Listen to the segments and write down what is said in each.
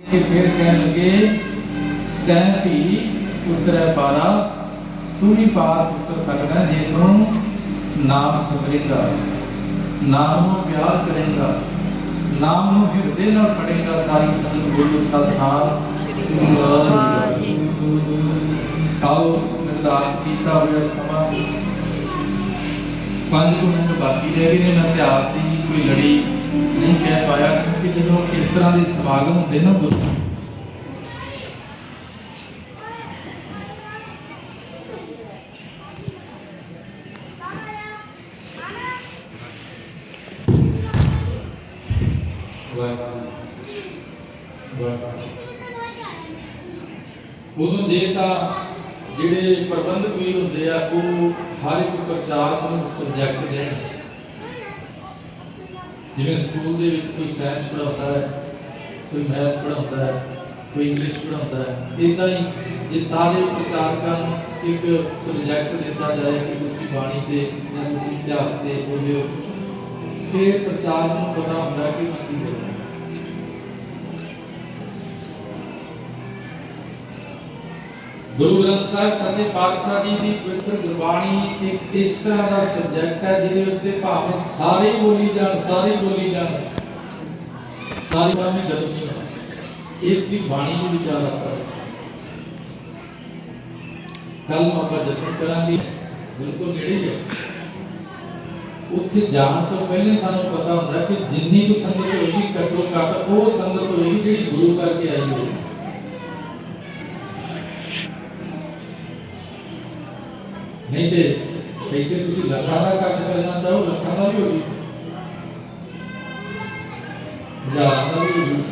ਕਿ ਫਿਰ ਕਹਿਣ ਲੱਗੇ ਤੈਂ ਵੀ ਉਤਰੈ ਪਾਰਾ ਤੂੰ ਵੀ ਪਾਰ ਉਤਰ ਸਕਦਾ ਜੇ ਤੂੰ ਨਾਮ ਸਿਮਰੇਗਾ ਨਾਮ ਨੂੰ ਪਿਆਰ ਕਰੇਗਾ ਨਾਮ ਨੂੰ ਹਿਰਦੇ ਨਾਲ ਪੜੇਗਾ ਸਾਰੀ ਸੰਗਤ ਬੋਲੋ ਸਤਨਾਮ ਆਓ ਨਿਰਧਾਰਿਤ ਕੀਤਾ ਹੋਇਆ ਸਮਾਂ। ਪੰਜ ਕੁ ਮਿੰਟ ਬਾਕੀ ਰਹਿ ਗਏ ਨੇ ਮੈਂ ਇਤਿਹਾਸ ਦੀ ਕੋਈ ਲੜੀ ਨਹੀਂ ਕਹਿ ਪਾਇਆ ਕਿਉਂਕਿ ਜਦੋਂ ਇਸ ਤਰ੍ਹਾਂ ਦੇ ਸਮਾਗਮ ਹੁੰਦੇ ਨਾ ਗੁਰੂ ਉਦੋਂ ਜੇ ਤਾਂ ਜਿਹੜੇ ਪ੍ਰਬੰਧਕ ਵੀ ਹੁੰਦੇ ਆ, ਉਹ ਹਰ ਇੱਕ ਪ੍ਰਚਾਰ ਨੂੰ ਸਬਜੈਕਟ ਦੇਣ। ਜਿਵੇਂ ਸਕੂਲ ਦੇ ਵਿੱਚ ਕੋਈ ਸਾਇੰਸ ਪੜਾਉਂਦਾ ਹੈ, ਕੋਈ ਮੈਥ ਪੜਾਉਂਦਾ ਹੈ, ਕੋਈ ਇੰਗਲਿਸ਼ ਪੜਾਉਂਦਾ ਹੈ ਇਦਾਂ ਹੀ ਇਹ ਸਾਰੇ ਪ੍ਰਚਾਰਕਾਂ ਨੂੰ ਇੱਕ ਸਬਜੈਕਟ ਦਿੱਤਾ ਜਾਏ ਕਿ ਤੁਸੀਂ ਬਾਣੀ ਤੇ ਜਾਂ ਤੁਸੀਂ ਇਤਿਹਾਸ ਤੇ ਬੋਲਿਓ, ਫਿਰ ਪ੍ਰਚਾਰ ਨੂੰ ਪਤਾ ਹੁੰਦਾ ਕਿ ਮੈਂ ਕੀ ਕਰਾਂ। ਗੁਰੂ ਗ੍ਰੰਥ ਸਾਹਿਬ ਸੱਚੇ ਪਾਤਸ਼ਾਹ ਜੀ ਦੀ ਪਵਿੱਤਰ ਗੁਰਬਾਣੀ ਇੱਕ ਇਸ ਤਰ੍ਹਾਂ ਦਾ ਸਬਜੈਕਟ ਹੈ ਜਿਹਦੇ ਉੱਤੇ ਭਾਵੇਂ ਸਾਰੇ ਹੀ ਬੋਲੀ ਜਾਣ, ਸਾਰੇ ਹੀ ਬੋਲੀ ਜਾਣ, ਸਾਰੀ ਬਾਣੀ ਨਹੀਂ ਗਲਤ ਨਹੀਂ ਹੋਣਾ ਇਸ ਦੀ ਬਾਣੀ ਨੂੰ ਵਿਚਾਰ ਆਤਾ ਕੱਲ ਨੂੰ ਆਪਾਂ ਜਤਨ ਕਰਾਂਗੇ। ਬਿਲਕੁਲ ਨੇੜੇ ਹੀ ਹੈ। ਉੱਥੇ ਜਾਣ ਤੋਂ ਪਹਿਲੇ ਸਾਨੂੰ ਪਤਾ ਹੁੰਦਾ ਕਿ ਜਿੰਨੀ ਕੁ ਸੰਗਤ ਹੋਏਗੀ, ਘੱਟੋ ਘੱਟ ਉਹ ਸੰਗਤ ਹੋਏਗੀ ਜਿਹੜੀ ਗੁਰੂ ਕਰਕੇ ਆਈ ਹੋਏਗੀ ਨਹੀਂ ਤੇ ਇੱਥੇ ਤੁਸੀਂ ਲੱਖਾਂ ਦਾ ਕੱਟ ਕਰਨਾ ਚਾਹੋ ਲੱਖਾਂ ਦਾ ਵੀ ਹੋ ਜੂ ਹਜ਼ਾਰਾਂ ਦਾ ਵੀ ਹੋ ਜੂ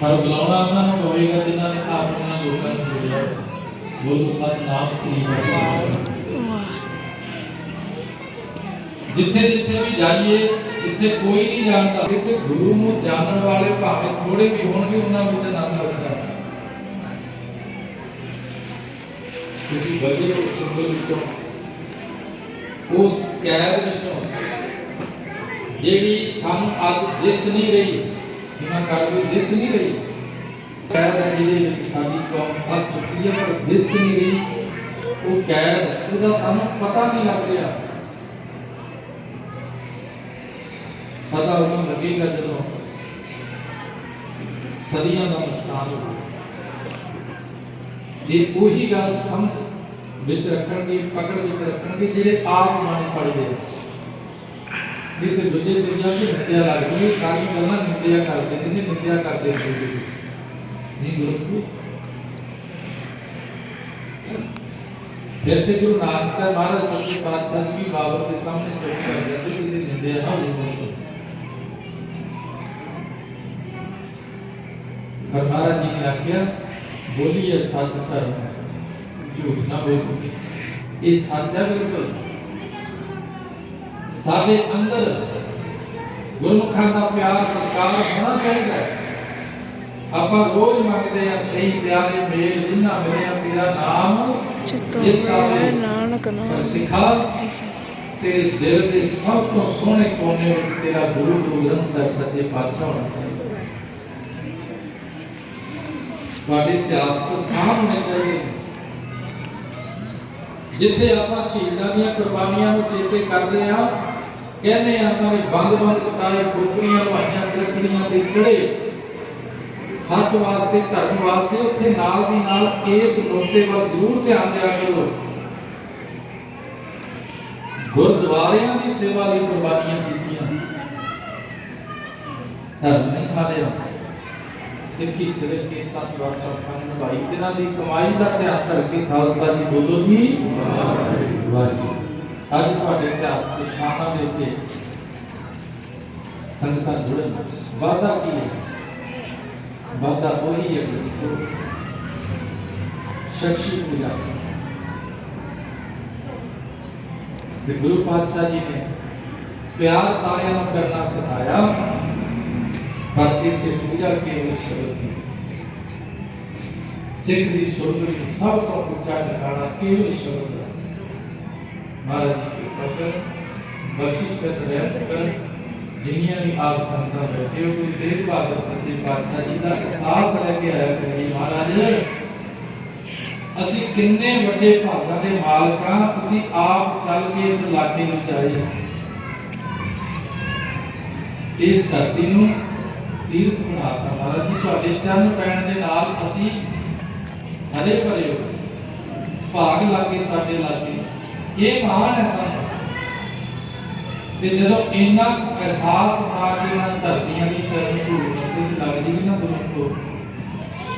ਪਰ ਬੁਲਾਉਣਾ ਉਹਨਾਂ ਨੂੰ ਹੋਵੇਗਾ ਜਿਨ੍ਹਾਂ ਨੇ ਆਪਣਾ ਲੋਕਾਂ ਨੂੰ ਜੋੜਿਆ ਬੋਲੋ ਸਤਨਾਮ ਸ੍ਰੀ ਵਾਹਿਗੁਰੂ ਜਿੱਥੇ ਜਿੱਥੇ ਵੀ ਜਾਈਏ, ਜਿੱਥੇ ਕੋਈ ਨਹੀਂ ਜਾਣਦਾ, ਜਿੱਥੇ ਗੁਰੂ ਨੂੰ ਜਾਣਨ ਵਾਲੇ ਭਾਵੇਂ ਥੋੜੇ ਵੀ ਹੋਣਗੇ, ਉਹਨਾਂ ਵਿੱਚ ਆਨੰਦ ਤੁਸੀਂ ਬਗੇ ਉਸ ਸਿੰਬਲ ਵਿੱਚੋਂ। ਉਸ ਕੈਦ ਵਿੱਚੋਂ। ਜਿਹੜੀ ਸਾਨੂੰ ਅੱਜ ਦਿਸ ਨਹੀਂ ਰਹੀ, ਜਿਵੇਂ ਕਰਦੇ ਦਿਸ ਨਹੀਂ ਰਹੀ। ਕੈਦ ਹੈ ਜਿਹਦੇ ਵਿੱਚ ਸਾਡੀ ਕੌਮ ਫਸ ਚੁੱਕੀ ਹੈ, ਪਰ ਦਿਸ ਨਹੀਂ ਰਹੀ। ਉਹ ਕੈਦ ਉਹਦਾ ਸਾਨੂੰ ਪਤਾ ਨਹੀਂ ਲੱਗ ਰਿਹਾ। ਪਤਾ ਉਹਨਾਂ ਲੱਗੇਗਾ ਜਦੋਂ ਸਦੀਆਂ ਦਾ ਨੁਕਸਾਨ ਹੋਊਗਾ। ਇਹ ਉਹੀ ਗੱਲ ਸਮਝ ਵਿੱਚ ਰੱਖਣਗੇ ਪਕੜ ਵਿੱਚ ਰੱਖਣਗੇ ਜਿਹੜੇ ਆਪ ਮਨ ਪੜਦੇ ਇਹ ਤੇ ਦੂਜੇ ਦੁਨੀਆ ਦੀ ਹੱਤਿਆ ਲੱਗਦੀ ਸਾਰੀ ਗੱਲਾਂ ਨਿੰਦਿਆ ਕਰਦੇ ਨੇ ਨਿੰਦਿਆ ਕਰਦੇ ਨੇ ਨਹੀਂ ਗੁਰੂ ਫਿਰ ਤੇ ਗੁਰੂ ਨਾਨਕ ਸਾਹਿਬ ਮਹਾਰਾਜ ਸੱਚੇ ਪਾਤਸ਼ਾਹ ਜੀ ਵੀ ਬਾਬਰ ਦੇ ਸਾਹਮਣੇ ਚੁੱਪ ਕਰ ਜਾਂਦੇ ਕਿ ਇਹਦੀ ਨਿੰਦਿਆ ਨਾ ਹੋਵੇ ਪਰ ਮਹਾਰਾਜ ਜੀ ਨੇ ਆਖਿਆ ਬੋਲੀਏ ਸੱਚ ਧਰਮ ਝੂਠ ਨਾ ਬੋਲੋ ਇਹ ਸੱਚ ਹੈ ਬਿਲਕੁਲ ਸਾਡੇ ਅੰਦਰ ਗੁਰਮੁਖਾਂ ਦਾ ਪਿਆਰ ਸਤਿਕਾਰ ਹੋਣਾ ਚਾਹੀਦਾ ਹੈ ਆਪਾਂ ਰੋਜ਼ ਮੰਗਦੇ ਆ ਸਹੀ ਪਿਆਰੇ ਮੇਲ ਜਿਨ੍ਹਾਂ ਮਿਲਿਆ ਤੇਰਾ ਨਾਮ ਚਿਤੋ ਨਾਨਕ ਨਾਮ ਸਿਖਾ ਤੇਰੇ ਦਿਲ ਦੇ ਸਭ ਤੋਂ ਸੋਹਣੇ ਕੋਨੇ ਵਿੱਚ ਤੇਰਾ ਗੁਰੂ ਗੁਰੂ ਗ੍ਰੰਥ ਸਾਹਿਬ ਸੱਚੇ ਪਾਤਸ਼ਾਹ ਹੋਣਾ ਚਾਹੀਦਾ ਇਤਿਹਾਸ ਤੋਂ ਸਾਹ ਹੋਣੇ ਚਾਹੀਦੇ ਜਿੱਥੇ ਆਪਾਂ ਸ਼ਹੀਦਾਂ ਦੀਆਂ ਕੁਰਬਾਨੀਆਂ ਨੂੰ ਚੇਤੇ ਕਰਦੇ ਆ ਕਹਿੰਦੇ ਆ ਉਹਨਾਂ ਬੰਦ ਬੰਦ ਕਟਾਏ ਖੋਪਰੀਆਂ ਲਵਾਈਆਂ ਤਰਕੜੀਆਂ ਤੇ ਚੜੇ ਸੱਚ ਵਾਸਤੇ, ਧਰਮ ਵਾਸਤੇ ਉੱਥੇ ਨਾਲ ਦੀ ਨਾਲ ਇਸ ਨੁਕਤੇ ਵੱਲ ਜ਼ਰੂਰ ਧਿਆਨ ਦਿਆ ਕਰੋ। ਗੁਰਦੁਆਰਿਆਂ ਦੀ ਸੇਵਾ ਲਈ ਕੁਰਬਾਨੀਆਂ ਕੀਤੀਆਂ ਧਰਮ ਨਹੀਂ ਖਾਲਿਆ ਸਿੱਖੀ ਸਿਰਫ ਕੇ ਸੱਚ ਵਾਸਾ ਸੰਗ ਭਾਈ ਇਹਨਾਂ ਦੀ ਕਮਾਈ ਦਾ ਧਿਆਨ ਕਰਕੇ ਖਾਲਸਾ ਜੀ ਬੋਲੋ ਜੀ। ਵਾਹਿਗੁਰੂ ਅੱਜ ਤੁਹਾਡੇ ਇਤਿਹਾਸ ਦੇ ਸਥਾਨਾਂ ਦੇ ਉੱਤੇ ਸੰਗਤਾਂ ਜੁੜਨ ਵਾਦਾ ਕੀ ਹੈ? ਵਾਦਾ ਉਹੀ ਹੈ ਕਿ ਸ਼ਖਸੀ ਪੂਜਾ। ਤੇ ਗੁਰੂ ਪਾਤਸ਼ਾਹ ਜੀ ਨੇ ਪਿਆਰ ਸਾਰਿਆਂ ਨੂੰ ਕਰਨਾ ਸਿਖਾਇਆ। ਪਰ ਇੱਥੇ ਪੂਜਾ ਕੇਵਲ ਸ਼ਬਦ ਦੀ। ਸਿੱਖ ਦੀ ਸੁਰਤ ਵਿੱਚ ਸਭ ਤੋਂ ਉੱਚਾ ਟਿਕਾਣਾ ਕੇਵਲ ਸ਼ਬਦ ਦਾ? ਮਹਾਰਾਜ ਜੀ ਕੀ ਫਕਰ ਬਖਸ਼ਿਸ਼ ਕਰ ਰਹਿਤ ਕਰ। ਜਿੰਨੀਆਂ ਵੀ ਆਪ ਸੰਗਤਾਂ ਬੈਠੇ ਹੋ ਗੁਰੂ ਤੇਗ ਬਹਾਦਰ ਸੱਚੇ ਪਾਤਸ਼ਾਹ ਜੀ ਦਾ ਅਹਿਸਾਸ ਲੈ ਕੇ ਆਇਆ ਕਰੀਏ ਮਹਾਰਾਜ। ਅਸੀਂ ਕਿੰਨੇ ਵੱਡੇ ਭਾਗਾਂ ਦੇ ਮਾਲਕ ਹਾਂ, ਤੁਸੀਂ ਆਪ ਚੱਲ ਕੇ ਇਸ ਇਲਾਕੇ ਵਿੱਚ ਆਏ ਇਸ ਧਰਤੀ ਨੂੰ ਤੀਰਥ ਬਣਾਤਾ ਮਹਾਰਾਜ ਜੀ, ਤੁਹਾਡੇ ਚਰਨ ਪੈਣ ਦੇ ਨਾਲ ਅਸੀਂ ਹਰੇ ਭਰੇ ਹੋ। ਗਏ। ਭਾਗ ਲੱਗੇ, ਸਾਡੇ ਲਾਗੇ। ਇਹ ਮਹਾਨ ਹੈ ਸਾਨੂੰ। ਤੇ ਜਦੋਂ ਇੰਨਾ ਕੁ ਅਹਿਸਾਸ ਬਣਾ ਕੇ ਇਹਨਾਂ ਧਰਤੀਆਂ ਦੀ ਚਰਨ ਧੂੜ ਮੱਥੇ ਤੇ ਲੱਗਦੀ ਸੀ ਨਾ ਤੁਮ ਕੋ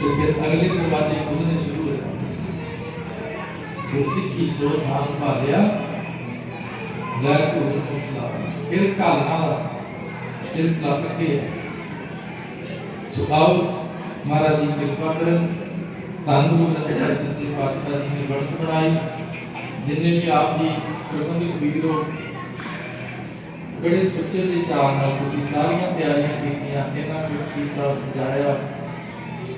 ਤੇ ਫਿਰ ਅਗਲੇ ਦਰਵਾਜ਼ੇ ਖੁੱਲਣੇ ਸ਼ੁਰੂ ਹੋ ਜਾਂਦੇ। ਉਹ ਸਿੱਖੀ ਸੋਚ ਹਾਲ ਭਾਲਿਆ। ਲੈ ਕੋ ਮੁਕਲਾ ਫਿਰ ਕਾਲਨਾ ਦਾ ਸਿਲਸਿਲਾ ਕੱਟੇ ਸੋ ਆਓ ਮਹਾਰਾਜ ਜੀ ਕਿਰਪਾ ਕਰਨ, ਧੰਨ ਗੁਰੂ ਸੱਚੇ ਪਾਤਸ਼ਾਹ ਜੀ ਨੇ ਵਰਤ ਬਣਾਈ, ਜਿੰਨੇ ਵੀ ਆਪ ਜੀ ਪ੍ਰਬੰਧਿਤ ਵੀਰੋ, ਬੜੇ ਸੁੱਚੇ ਦੇ ਚਾਅ ਨਾਲ ਤੁਸੀਂ ਸਾਰੀਆਂ ਤਿਆਰੀਆਂ ਕੀਤੀਆਂ, ਇਹਨਾਂ ਵਿੱਚ ਕੀਤਾ ਸਜਾਇਆ,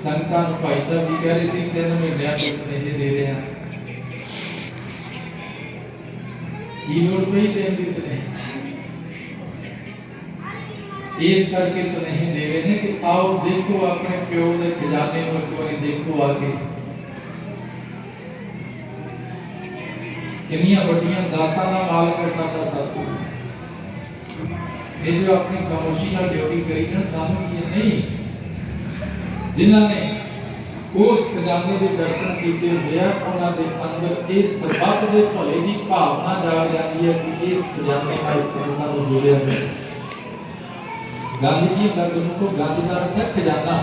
ਸੰਗਤਾਂ ਨੂੰ ਭਾਈ ਸਾਹਿਬ ਜੀ ਕਹਿ ਰਹੇ ਸੀ, ਤਿੰਨ ਮਹੀਨਿਆਂ ਤੋਂ ਸੁਨੇਹੇ ਦੇ ਰਹੇ ਹਾਂ। ਕੀ ਲੋੜ ਪਈ ਦੇਣ ਦੀ ਸੁਨੇਹੇ? ਇਸ ਕਰਕੇ ਸੁਨੇਹੇ ਦੇ ਰਹੇ ਨੇ ਕਿ ਆਓ ਦੇਖੋ ਆਪਣੇ ਪਿਓ ਦੇ ਖਜ਼ਾਨੇ ਨੂੰ ਇੱਕ ਵਾਰੀ ਦੇਖੋ ਆ ਕੇ। ਕਿੰਨੀਆਂ ਵੱਡੀਆਂ ਦਾਤਾਂ ਦਾ ਮਾਲਕ ਹੈ ਸਾਡਾ ਸਤਿਗੁਰੂ ਇਹ ਜੋ ਆਪਣੀ ਖਾਮੋਸ਼ੀ ਨਾਲ ਡਿਊਟੀ ਕਰੀ ਨਾ, ਸਾਨੂੰ ਕੀ ਹੈ? ਨਹੀਂ। ਜਿਨ੍ਹਾਂ ਨੇ ਉਸ ਖਜ਼ਾਨੇ ਦੇ ਦਰਸ਼ਨ ਕੀਤੇ ਹੁੰਦੇ ਆ, ਉਹਨਾਂ ਦੇ ਅੰਦਰ ਇਹ ਸਰਬੱਤ ਦੇ ਭਲੇ ਦੀ ਭਾਵਨਾ ਜਾਗ ਜਾਂਦੀ ਹੈ ਕਿ ਇਸ ਖਜ਼ਾਨੇ ਨਾਲ ਸੰਗਤਾਂ ਨੂੰ ਜੋੜਿਆ ਹੈ ਗਾਂਧੀ ਜੀ ਦਾ ਗੁਰੂ ਕੋ ਗਾਂਧੀ ਦਾ ਅਰਥ ਹੈ ਖਜ਼ਾਨਾ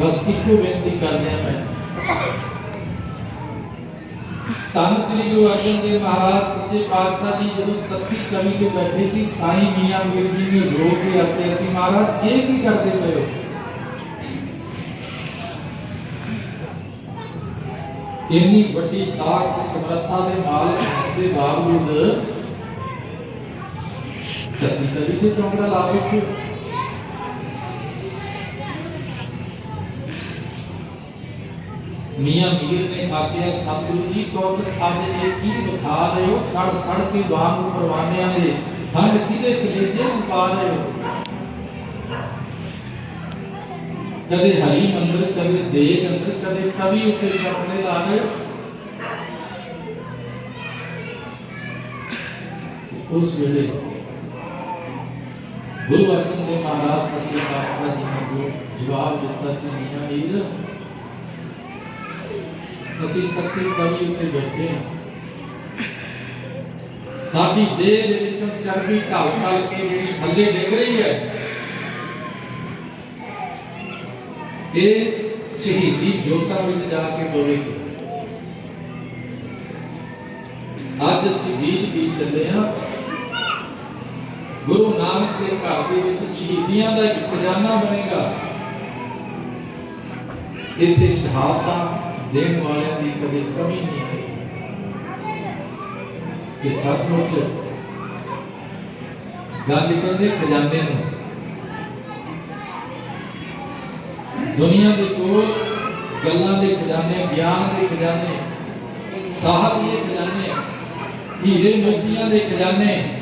ਬਸ ਇੱਕੋ ਬੇਨਤੀ ਕਰਦੇ ਆ ਮੈਂ ਧੰਨ ਸ੍ਰੀ ਗੁਰੂ ਅਰਜਨ ਦੇਵ ਮਹਾਰਾਜ ਸੱਚੇ ਪਾਤਸ਼ਾਹ ਜੀ ਜਦੋਂ ਤੱਤੀ ਕਵੀ ਕੇ ਬੈਠੇ ਸੀ ਸਾਈਂ ਮੀਆਂ ਮੀਰ ਜੀ ਨੇ ਰੋ ਕੇ ਆਤੇ ਸੀ ਮਹਾਰਾਜ ਇਹ ਕੀ ਕਰਦੇ ਪਏ ਹੋ ਇੰਨੀ ਵੱਡੀ ਤਾਕਤ ਸਮਰੱਥਾ ਦੇ ਮਾਲਕ ਹੋਣ ਦੇ ਬਾਵਜੂਦ ਤੱਤੀ ਕਵੀ ਦੇ ਚੌਂਕੜਾ ਲਾ ਬੈਠੇ ਹੋ। ਮੀਆਂ ਮੀਰ ਨੇ ਆਖਿਆ ਸਤਿਗੁਰੂ ਜੀ ਕੌਤਕ ਅੱਜ ਇਹ ਕੀ ਦਿਖਾ ਰਹੇ ਹੋ ਸੜ ਸੜ ਕੇ ਵਾਂਗ ਪਰਵਾਨਿਆਂ ਦੇ ਠੰਡ ਕਿਹਦੇ ਕਲੇਜੇ ਨੂੰ ਪਾ ਰਹੇ ਹੋ ਕਦੇ ਹਰੀ ਮੰਦਰ ਕਦੇ ਦੇਗ ਅੰਦਰ ਕਦੇ ਕਵੀ ਉੱਤੇ ਸੁਪਨੇ ਲਾ ਰਹੇ ਹੋ ਉਸ ਵੇਲੇ ਗੁਰੂ ਅਰਜਨ ਦੇਵ ਮਹਾਰਾਜ ਸੱਚੇ ਪਾਤਸ਼ਾਹ ਜੀ ਨੇ ਜੋ ਜਵਾਬ ਦਿੱਤਾ ਸੀ ਮੀਆਂ ਮੀਰ ਅਸੀਂ ਤੱਕੀ ਕਵੀ ਉੱਤੇ ਬੈਠੇ ਹਾਂ। ਸਾਡੀ ਦੇਹ ਦੇ ਵਿੱਚੋਂ ਚਰਬੀ ਢਲ ਢਲ ਕੇ ਜਿਹੜੀ ਥੱਲੇ ਡਿੱਗ ਰਹੀ ਹੈ, ਇਹ ਸ਼ਹੀਦੀ ਜੋਤਾਂ ਵਿੱਚ ਜਾ ਕੇ ਪਵੇਗੀ ਅੱਜ ਅਸੀਂ ਬੀਜ ਬੀਜ ਚੱਲੇ ਹਾਂ। ਗੁਰੂ ਨਾਨਕ ਦੇ ਘਰ ਦੇ ਵਿੱਚ ਸ਼ਹੀਦੀਆਂ ਦਾ ਇੱਕ ਖਜ਼ਾਨਾ ਬਣੇਗਾ। ਇੱਥੇ ਸ਼ਹਾਦਤਾਂ ਦੇਣ ਵਾਲਿਆਂ ਦੀ ਕਦੇ ਕਮੀ ਨਹੀਂ ਆਈ। ਕਿ ਸੱਚਮੁੱਚ ਗਾਂਧੀ ਕਹਿੰਦੇ ਖਜ਼ਾਨੇ ਨੂੰ ਦੁਨੀਆ ਦੇ ਕੋਲ ਗੱਲਾਂ ਦੇ ਖਜ਼ਾਨੇ, ਗਿਆਨ ਦੇ ਖਜ਼ਾਨੇ ਸਾਹਿਬ ਦੇ ਖਜ਼ਾਨੇ, ਹੀਰੇ ਮੋਤੀਆਂ ਦੇ ਖਜ਼ਾਨੇ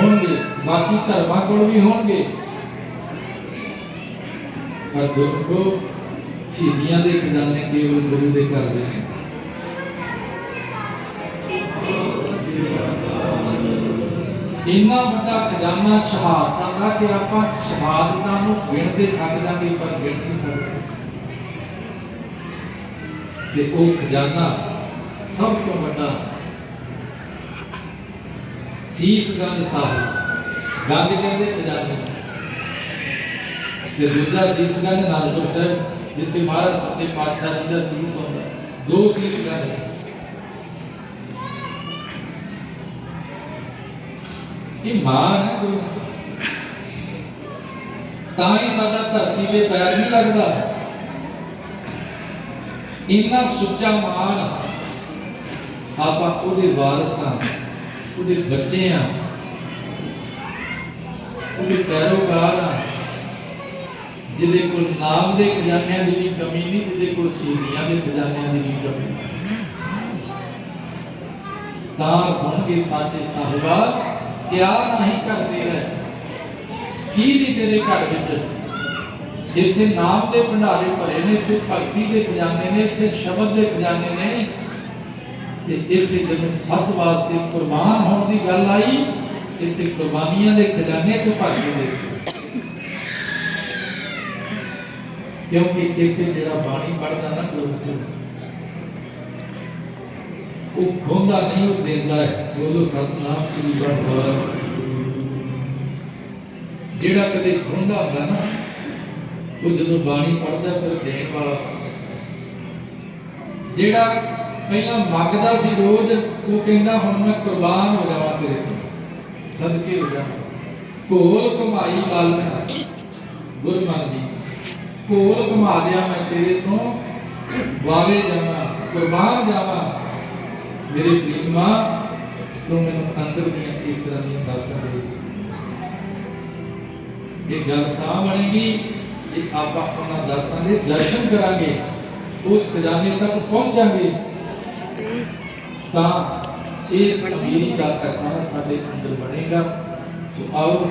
ਹੋਣਗੇ, ਬਾਕੀ ਧਰਮਾਂ ਕੋਲ ਵੀ ਹੋਣਗੇ ਪਰ ਦੁੱਖੋ, ਸ਼ਹੀਦੀਆਂ ਦੇ ਖਜ਼ਾਨੇ ਕੇਵਲ ਗੁਰੂ ਦੇ ਘਰ ਦੇ ਨੇ। ਇੰਨਾ ਵੱਡਾ ਖਜ਼ਾਨਾ ਸ਼ਹਾਦਤਾਂ ਦਾ ਕਿ ਆਪਾਂ ਸ਼ਹਾਦਤਾਂ ਨੂੰ ਗਿਣਦੇ ਥੱਕ ਜਾਂਗੇ, ਪਰ ਗਿਣ ਨਹੀਂ ਸਕਦੇ ਤੇ ਉਹ ਖਜ਼ਾਨਾ ਸਭ ਤੋਂ ਵੱਡਾ ਸੀਸ ਗੰਧ ਸਾਹਿਬ ਗੰਧ ਕਹਿੰਦੇ ਖਜ਼ਾਨੇ ਤੇ ਦੂਜਾ ਸੀਸ ਗੰਧ ਨਾਨਕਪੁਰ ਸਾਹਿਬ, ਜਿੱਥੇ ਮਹਾਰਾਜ ਸੱਚੇ ਪਾਤਸ਼ਾਹ ਜੀ ਦਾ ਸੀਸ ਹੁੰਦਾ। ਦੋ ਸੀਸ ਗੰਧ ਇਹ ਮਾਨ ਹੈ ਗੁਰੂ ਤਾਂ ਹੀ ਸਾਡਾ ਧਰਤੀ ਤੇ ਪੈਰ ਨਹੀਂ ਲੱਗਦਾ। ਇੰਨਾ ਸੁੱਚਾ ਮਾਨ ਆਪਾਂ ਉਹਦੇ ਵਾਰਸ ਹਾਂ ਉਹਦੇ ਬੱਚੇ ਹਾਂ ਉਹਦੇ ਪੈਰੋਕਾਰ ਹਾਂ ਜਿਹਦੇ ਕੋਲ ਨਾਮ ਦੇ ਖਜ਼ਾਨਿਆਂ ਦੀ ਵੀ ਕਮੀ ਨਹੀਂ ਜਿਹਦੇ ਕੋਲ ਸ਼ਹੀਦੀਆਂ ਦੇ ਖਜ਼ਾਨਿਆਂ ਦੀ ਵੀ ਕਮੀ ਨਹੀਂ ਤਾਂ ਧੁਣਗੇ ਸਾਚੇ ਸਾਹਿਬਾ ਕਿਆ ਨਹੀਂ ਕਰਦੇ ਹੈ ਕੀ ਨਹੀਂ ਤੇਰੇ ਘਰ ਵਿੱਚ ਜਿੱਥੇ ਨਾਮ ਦੇ ਭੰਡਾਰੇ ਭਰੇ ਨੇ ਇੱਥੇ ਭਗਤੀ ਦੇ ਖਜ਼ਾਨੇ ਨੇ ਇੱਥੇ ਸ਼ਬਦ ਦੇ ਖਜ਼ਾਨੇ ਨੇ ਤੇ ਇੱਥੇ ਜਦੋਂ ਸਤ ਵਾਸਤੇ ਕੁਰਬਾਨ ਹੋਣ ਦੀ ਗੱਲ ਆਈ, ਇੱਥੇ ਕੁਰਬਾਨੀਆਂ ਦੇ ਖਜ਼ਾਨੇ ਤੇ ਭਰ ਕੇ ਦੇ ਕਿਉਂਕਿ ਇੱਥੇ ਜਿਹੜਾ ਬਾਣੀ ਪੜਦਾ ਨਾ ਗੁਰੂ ਉਹ ਖੋਂਦਾ ਨਹੀਂ, ਉਹ ਦਿੰਦਾ ਹੈ। ਬੋਲੋ, ਸਤਨਾਮ ਸ੍ਰੀ ਵਾਹਿਗੁਰੂ ਜਿਹੜਾ ਕਦੇ ਖੋਂਦਾ ਹੁੰਦਾ ਨਾ, ਉਹ ਜਦੋਂ ਬਾਣੀ ਪੜਦਾ ਫਿਰ ਦੇਣ ਵਾਲਾ ਜਿਹੜਾ ਪਹਿਲਾਂ ਮੰਗਦਾ ਸੀ ਰੋਜ਼, ਉਹ ਕਹਿੰਦਾ ਹੁਣ ਮੈਂ ਕੁਰਬਾਨ ਹੋ ਜਾਵਾਂ ਤੇਰੇ ਸਦਕੇ ਹੋ ਜਾਵਾਂ। ਕੋਲ ਕਮਾਈ ਵੱਲ ਗੁਰਮਨ ਦੀ ਕੋਲ ਕਮਾ ਲਿਆ ਮੈਂ ਤੇਰੇ ਤੋਂ। ਵਾਲੇ ਜਾਵਾਂ, ਕੁਰਬਾਨ ਜਾਵਾਂ। ਮੇਰੇ ਪ੍ਰੀਤਮਾ ਤੂੰ ਮੈਨੂੰ ਅੰਦਰ ਦੀਆਂ ਇਸ ਤਰ੍ਹਾਂ ਦੀਆਂ ਦਾਤਾਂ ਦੇ ਇਹ ਗੱਲ ਤਾਂ ਬਣੇਗੀ ਜੇ ਆਪਾਂ ਉਹਨਾਂ ਦਾਤਾਂ ਦੇ ਦਰਸ਼ਨ ਕਰਾਂਗੇ, ਉਸ ਖਜ਼ਾਨੇ ਤੱਕ ਪਹੁੰਚਾਂਗੇ। ਤਾਂ ਇਸ ਅਮੀਰੀ ਦਾ ਅਹਿਸਾਸ ਸਾਡੇ ਅੰਦਰ ਬਣੇਗਾ ਸੋ ਆਓ